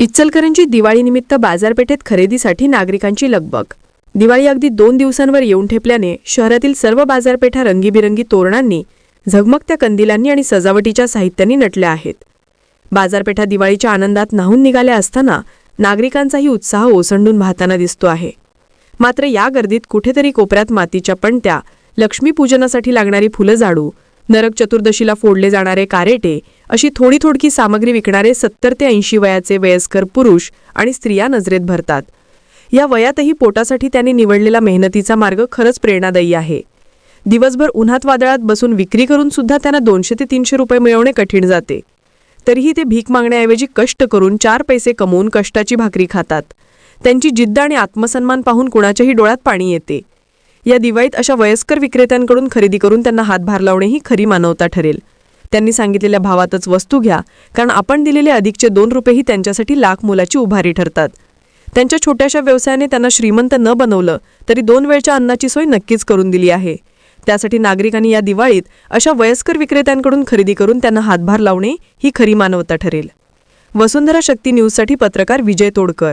इचलकरंजी दिवाळीनिमित्त बाजारपेठेत खरेदीसाठी नागरिकांची लगबग. दिवाळी अगदी दोन दिवसांवर येऊन ठेपल्याने शहरातील सर्व बाजारपेठा रंगीबिरंगी तोरणांनी झगमगत्या कंदिलांनी आणि सजावटीच्या साहित्यांनी नटल्या आहेत. बाजारपेठा दिवाळीच्या आनंदात नाहून निघाल्या असताना नागरिकांचाही उत्साह ओसंडून वाहताना दिसतो आहे. मात्र या गर्दीत कुठेतरी कोपऱ्यात मातीच्या पणत्या लक्ष्मीपूजनासाठी लागणारी फुलं झाडू नरक चतुर्दशीला फोडले जाणारे कारेटे अशी थोडी थोडकी सामग्री विकणारे सत्तर ते ऐंशी वयाचे वयस्कर पुरुष आणि स्त्रिया नजरेत भरतात. या वयातही पोटासाठी त्यांनी निवडलेला मेहनतीचा मार्ग खरंच प्रेरणादायी आहे. दिवसभर उन्हात वादळात बसून विक्री करून सुद्धा त्यांना दोनशे ते तीनशे रुपये मिळवणे कठीण जाते. तरीही ते भीक मागण्याऐवजी कष्ट करून चार पैसे कमवून कष्टाची भाकरी खातात. त्यांची जिद्द आणि आत्मसन्मान पाहून कुणाच्याही डोळ्यात पाणी येते. या दिवाळीत अशा वयस्कर विक्रेत्यांकडून खरेदी करून त्यांना हातभार लावणे ही खरी मानवता ठरेल. त्यांनी सांगितलेल्या भावातच वस्तू घ्या कारण आपण दिलेले अधिकचे दोन रुपयेही त्यांच्यासाठी लाख मोलाची उभारी ठरतात. त्यांच्या छोट्याशा व्यवसायाने त्यांना श्रीमंत न बनवलं तरी दोन वेळच्या अन्नाची सोय नक्कीच करून दिली आहे. त्यासाठी नागरिकांनी या दिवाळीत अशा वयस्कर विक्रेत्यांकडून खरेदी करून त्यांना हातभार लावणे ही खरी मानवता ठरेल. वसुंधरा शक्ती न्यूजसाठी पत्रकार विजय तोडकर.